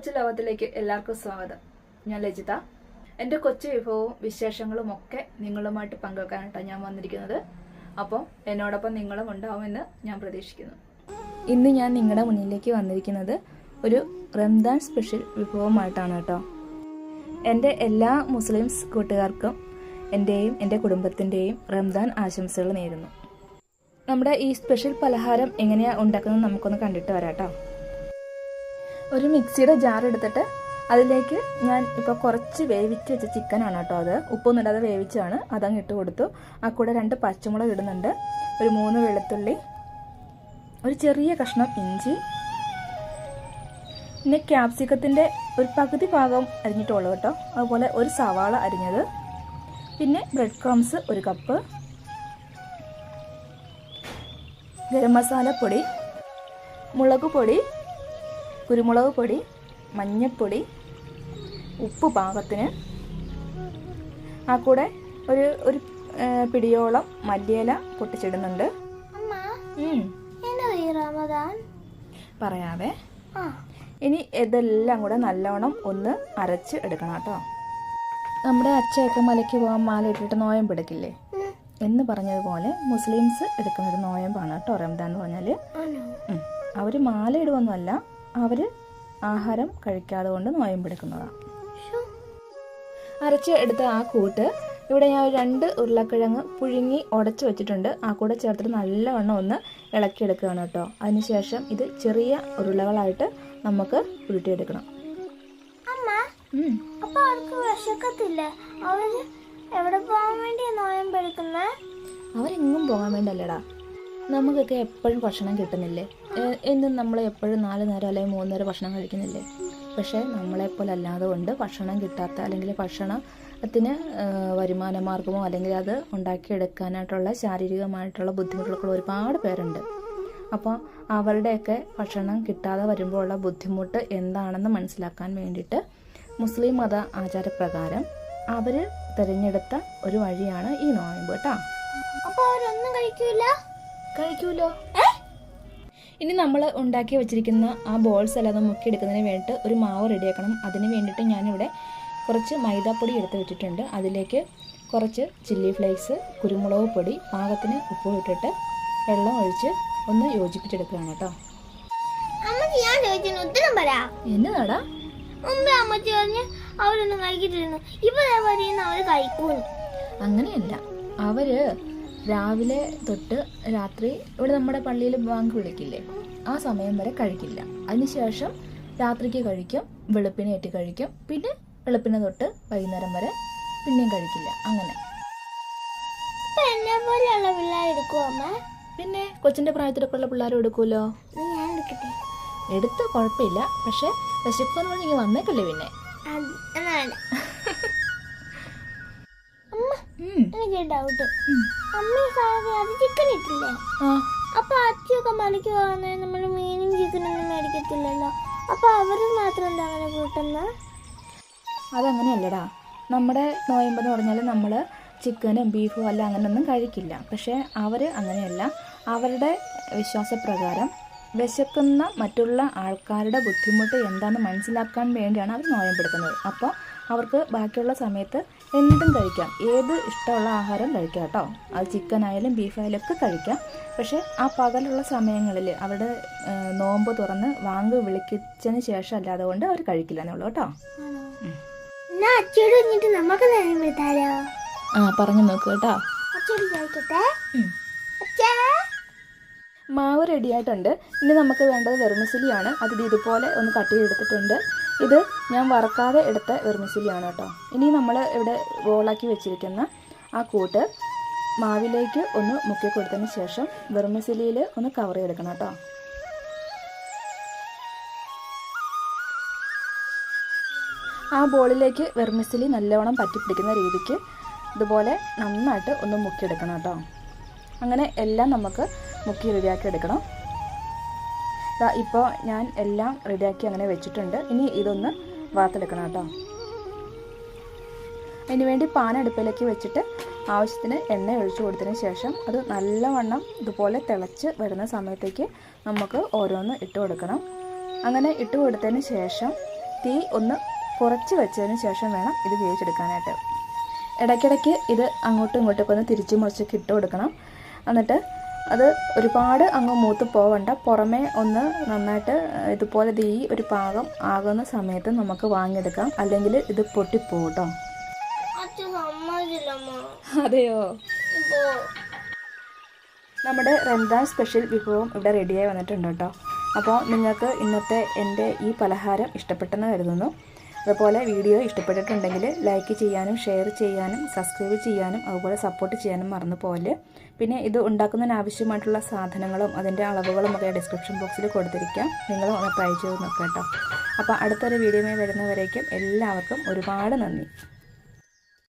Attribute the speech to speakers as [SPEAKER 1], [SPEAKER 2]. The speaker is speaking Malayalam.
[SPEAKER 1] കൊച്ചു ലോകത്തിലേക്ക് എല്ലാവർക്കും സ്വാഗതം. ഞാൻ ലജിത. എന്റെ കൊച്ചു വിഭവവും വിശേഷങ്ങളും ഒക്കെ നിങ്ങളുമായിട്ട് പങ്കുവെക്കാനായിട്ടാണ് ഞാൻ വന്നിരിക്കുന്നത്. അപ്പം എന്നോടൊപ്പം നിങ്ങളും ഉണ്ടാവുമെന്ന് ഞാൻ പ്രതീക്ഷിക്കുന്നു. ഇന്ന് ഞാൻ നിങ്ങളുടെ മുന്നിലേക്ക് വന്നിരിക്കുന്നത് ഒരു റംദാൻ സ്പെഷ്യൽ വിഭവമായിട്ടാണ് കേട്ടോ. എന്റെ എല്ലാ മുസ്ലിംസ് കൂട്ടുകാർക്കും എന്റെയും എന്റെ കുടുംബത്തിന്റെയും റംദാൻ ആശംസകൾ നേരുന്നു. നമ്മുടെ ഈ സ്പെഷ്യൽ പലഹാരം എങ്ങനെയാണ് ഉണ്ടാക്കുന്നത് നമുക്കൊന്ന് കണ്ടിട്ട് വരാട്ടോ ഒരു മിക്സിയുടെ ജാർ എടുത്തിട്ട് അതിലേക്ക് ഞാൻ ഇപ്പോൾ കുറച്ച് വേവിച്ച് വെച്ച ചിക്കനാണ് കേട്ടോ അത്. ഉപ്പൊന്നും ഇടാതെ വേവിച്ചാണ് അതങ്ങ് ഇട്ട് കൊടുത്തു. ആ കൂടെ രണ്ട് പച്ചമുളക് ഇടുന്നുണ്ട്. ഒരു മൂന്ന് വെളുത്തുള്ളി ഒരു ചെറിയ കഷ്ണം ഇഞ്ചി. പിന്നെ ക്യാപ്സിക്കത്തിന്റെ ഒരു പകുതി ഭാഗം അരിഞ്ഞിട്ടുള്ളൂ കേട്ടോ. അതുപോലെ ഒരു സവാള അരിഞ്ഞത്. പിന്നെ ബ്രെഡ് ക്രംസ് ഒരു കപ്പ് ഗരം മസാലപ്പൊടി മുളക് പൊടി കുരുമുളക് പൊടി മഞ്ഞൾപ്പൊടി ഉപ്പ് പാകത്തിന്. ആ കൂടെ ഒരു ഒരു പിടിയോളം മല്ലിയില പൊട്ടിച്ചിടുന്നുണ്ട്. പറയാവേ. ഇനി ഇതെല്ലാം കൂടെ നല്ലോണം ഒന്ന് അരച്ച് എടുക്കണം കേട്ടോ. നമ്മുടെ അച്ചയൊക്കെ മലയ്ക്ക് പോകാൻ മാല ഇട്ടിട്ട് നോയമ്പ് എടുക്കില്ലേ? എന്ന് പറഞ്ഞതുപോലെ മുസ്ലിംസ് എടുക്കുന്നൊരു നോയമ്പാണ് കേട്ടോ റംദാൻ എന്ന് പറഞ്ഞാൽ അവർ മാല ഇടുവൊന്നുമല്ല അവർ ആഹാരം കഴിക്കാതെ കൊണ്ട് നോയമ്പെടുക്കുന്നതാണ്. അരച്ച് എടുത്ത ആ കൂട്ട് ഇവിടെ ഞാൻ രണ്ട് ഉരുളക്കിഴങ്ങ് പുഴുങ്ങി ഉടച്ചു വെച്ചിട്ടുണ്ട്. ആ കൂടെ ചേർത്തിട്ട് നല്ലവണ്ണം ഒന്ന് ഇളക്കിയെടുക്കുകയാണ് കേട്ടോ. അതിനുശേഷം ഇത് ചെറിയ ഉരുളകളായിട്ട് നമുക്ക് ഉരുട്ടിയെടുക്കണം.
[SPEAKER 2] അമ്മ
[SPEAKER 1] ഉം.
[SPEAKER 2] അപ്പൊ അവർക്ക് വിശക്കത്തില്ലേ. അവർ എവിടെ പോകാൻ വേണ്ടിയാ നോയമ്പെടുക്കുന്നേ
[SPEAKER 1] അവരെങ്ങും പോകാൻ വേണ്ടല്ലേടാ. നമുക്കൊക്കെ എപ്പോഴും ഭക്ഷണം കിട്ടുന്നില്ലേ? എന്നും നമ്മൾ എപ്പോഴും നാല് നേരം അല്ലെങ്കിൽ മൂന്ന് നേരം ഭക്ഷണം കഴിക്കുന്നില്ലേ? പക്ഷേ നമ്മളെപ്പോലെ അല്ലാതെ കൊണ്ട് ഭക്ഷണം കിട്ടാത്ത അല്ലെങ്കിൽ ഭക്ഷണത്തിന് വരുമാന മാർഗമോ അല്ലെങ്കിൽ അത് ഉണ്ടാക്കിയെടുക്കാനായിട്ടുള്ള ശാരീരികമായിട്ടുള്ള ബുദ്ധിമുട്ടുകളൊക്കെ ഒരുപാട് പേരുണ്ട്. അപ്പോൾ അവരുടെയൊക്കെ ഭക്ഷണം കിട്ടാതെ വരുമ്പോഴുള്ള ബുദ്ധിമുട്ട് എന്താണെന്ന് മനസ്സിലാക്കാൻ വേണ്ടിയിട്ട് മുസ്ലിം മത ആചാരപ്രകാരം അവർ തിരഞ്ഞെടുത്ത ഒരു വഴിയാണ് ഈ നോയമ്പ് കേട്ടോ.
[SPEAKER 2] അപ്പോൾ അവരൊന്നും കഴിക്കൂല?
[SPEAKER 1] കഴിക്കൂലോ? ഇനി നമ്മൾ ഉണ്ടാക്കി വെച്ചിരിക്കുന്ന ആ ബോൾസ് എല്ലാം മുക്കി എടുക്കുന്നതിന് വേണ്ടിയിട്ട് ഒരു മാവ് റെഡിയാക്കണം അതിന് വേണ്ടിയിട്ട് ഞാനിവിടെ കുറച്ച് മൈദാപ്പൊടി എടുത്ത് വെച്ചിട്ടുണ്ട്. അതിലേക്ക് കുറച്ച് ചില്ലി ഫ്ലേക്സ് കുരുമുളക് പൊടി പാകത്തിന് ഉപ്പ് ഇട്ടിട്ട് വെള്ളം ഒഴിച്ച് ഒന്ന് യോജിപ്പിച്ചെടുക്കുകയാണ് കേട്ടോ.
[SPEAKER 2] അമ്മച്ചി ഞാൻ ചോദിച്ചതിന് പറയാ
[SPEAKER 1] എന്നതാടാ?
[SPEAKER 2] മുമ്പേ അമ്മച്ചി പറഞ്ഞ് അവരൊന്നും കഴിക്കിട്ടിരുന്നു ഇപ്പൊ പറയുന്നു അവർ കഴിക്കൂന്ന്.
[SPEAKER 1] അങ്ങനെയല്ല. അവർ രാവിലെ തൊട്ട് രാത്രി ഇവിടെ നമ്മുടെ പള്ളിയിൽ ബാങ്ക് വിളിക്കില്ലേ? ആ സമയം വരെ കഴിക്കില്ല. അതിനുശേഷം രാത്രിക്ക് കഴിക്കും വെളുപ്പിനെ കഴിക്കും. പിന്നെ വെളുപ്പിനെ തൊട്ട് വൈകുന്നേരം വരെ പിന്നെയും കഴിക്കില്ല. അങ്ങനെ. പിന്നെ കൊച്ചിന്റെ പ്രായത്തിലൊക്കെ ഉള്ള പിള്ളേരും എടുക്കുമല്ലോ എടുത്ത കുഴപ്പമില്ല. പക്ഷെ വിശപ്പെന്ന് വന്നേക്കല്ലേ പിന്നെ. ഉം.
[SPEAKER 2] ഡൗട്ട് അമ്മ അത് ചിക്കൻ ഇട്ടില്ലേ? അപ്പൊ അച്ഛയൊക്കെ മലയ്ക്ക് പോകുന്നത് നമ്മൾ മീനും ചിക്കനൊന്നും മേടിക്കത്തില്ലല്ലോ. അപ്പൊ അവർ മാത്രം എന്താ അങ്ങനെ കൂട്ടുന്നത്
[SPEAKER 1] അതങ്ങനെയല്ലടാ. നമ്മുടെ നോയമ്പ് എന്ന് പറഞ്ഞാൽ നമ്മൾ ചിക്കനും ബീഫും അല്ല അങ്ങനെയൊന്നും കഴിക്കില്ല. പക്ഷേ അവർ അങ്ങനെയല്ല. അവരുടെ വിശ്വാസപ്രകാരം വിശക്കുന്ന മറ്റുള്ള ആൾക്കാരുടെ ബുദ്ധിമുട്ട് എന്താണെന്ന് മനസ്സിലാക്കാൻ വേണ്ടിയാണ് അവർ നോയമ്പെടുക്കുന്നത്. അപ്പോൾ അവർക്ക് ബാക്കിയുള്ള സമയത്ത് എന്തും കഴിക്കാം. ഏത് ഇഷ്ടമുള്ള ആഹാരം കഴിക്കാം കേട്ടോ. അത് ചിക്കൻ ആയാലും ബീഫ് ആയാലും ഒക്കെ കഴിക്കാം. പക്ഷേ ആ പകലുള്ള സമയങ്ങളിൽ അവിടെ നോമ്പ് തുറന്ന് വാങ്ങ് വിളിക്കിച്ചതിന് ശേഷം അല്ലാതെ കൊണ്ട് അവർ കഴിക്കില്ല എന്നുള്ളൂ കേട്ടോ. ആ പറഞ്ഞു നോക്കൂ കേട്ടോ. മാവ് റെഡിയായിട്ടുണ്ട്. ഇനി നമുക്ക് വേണ്ടത് വെർമിസിലിയാണ്. അത് ഇതുപോലെ ഒന്ന് കട്ട് ചെയ്തെടുത്തിട്ടുണ്ട്. ഇത് ഞാൻ വറക്കാതെ എടുത്ത വെർമിസിലിയാണ് കേട്ടോ. ഇനി നമ്മൾ ഇവിടെ റോളാക്കി വെച്ചിരിക്കുന്ന ആ കൂട്ട് മാവിലേക്ക് ഒന്ന് മുക്കി കൊടുത്തതിന് ശേഷം വെർമിസിലിയിൽ ഒന്ന് കവർ ചെയ്തെടുക്കണം കേട്ടോ. ആ ബോളിലേക്ക് വെർമിസിലി നല്ലവണ്ണം പറ്റിപ്പിടിക്കുന്ന രീതിക്ക് ഇതുപോലെ നന്നായിട്ട് ഒന്ന് മുക്കിയെടുക്കണം കേട്ടോ. അങ്ങനെ എല്ലാം നമുക്ക് മുക്കി റെഡിയാക്കി എടുക്കണം. ഇപ്പോൾ ഞാൻ എല്ലാം റെഡിയാക്കി അങ്ങനെ വെച്ചിട്ടുണ്ട്. ഇനി ഇതൊന്ന് വാർത്തെടുക്കണം കേട്ടോ. അതിന് വേണ്ടി പാൻ അടുപ്പിലേക്ക് വെച്ചിട്ട് ആവശ്യത്തിന് എണ്ണ ഒഴിച്ചു കൊടുത്തതിന് ശേഷം അത് നല്ലവണ്ണം ഇതുപോലെ തിളച്ച് വരുന്ന സമയത്തേക്ക് നമുക്ക് ഓരോന്ന് ഇട്ട് കൊടുക്കണം. അങ്ങനെ ഇട്ട് കൊടുത്തതിന് ശേഷം തീ ഒന്ന് കുറച്ച് വെച്ചതിന് ശേഷം വേണം ഇത് വേവിച്ചെടുക്കാനായിട്ട്. ഇടയ്ക്കിടയ്ക്ക് ഇത് അങ്ങോട്ടും ഇങ്ങോട്ടൊക്കെ ഒന്ന് തിരിച്ചു മുറിച്ചൊക്കെ ഇട്ട് കൊടുക്കണം. എന്നിട്ട് അത് ഒരുപാട് അങ്ങ് മൂത്ത് പോവണ്ട. പുറമേ ഒന്ന് നന്നായിട്ട് ഇതുപോലെ ദീ ഈ ഒരു പാകം ആകുന്ന സമയത്ത് നമുക്ക് വാങ്ങിയെടുക്കാം. അല്ലെങ്കിൽ ഇത് പൊട്ടിപ്പോവും കേട്ടോ
[SPEAKER 2] അച്ഛൻ സമ്മതിച്ചില്ലമ്മ.
[SPEAKER 1] അതെയോ? നമ്മുടെ റംദാൻ സ്പെഷ്യൽ വിഭവം ഇവിടെ റെഡിയായി വന്നിട്ടുണ്ട് കേട്ടോ. അപ്പോൾ നിങ്ങൾക്ക് ഇന്നത്തെ എന്റെ ഈ പലഹാരം ഇഷ്ടപ്പെട്ടെന്ന് കരുതുന്നു. അതുപോലെ വീഡിയോ ഇഷ്ടപ്പെട്ടിട്ടുണ്ടെങ്കിൽ ലൈക്ക് ചെയ്യാനും ഷെയർ ചെയ്യാനും സബ്സ്ക്രൈബ് ചെയ്യാനും അതുപോലെ സപ്പോർട്ട് ചെയ്യാനും മറന്നു പോലെ പിന്നെ ഇത് ഉണ്ടാക്കുന്നതിന് ആവശ്യമായിട്ടുള്ള സാധനങ്ങളും അതിന്റെ അളവുകളും ഒക്കെ ഡിസ്ക്രിപ്ഷൻ ബോക്സിൽ കൊടുത്തിരിക്കാം. നിങ്ങൾ ഒന്ന് ട്രൈ ചെയ്ത് നോക്കാം കേട്ടോ. അപ്പോൾ അടുത്തൊരു വീഡിയോയുമായി വരുന്നവരേക്കും എല്ലാവർക്കും ഒരുപാട് നന്ദി.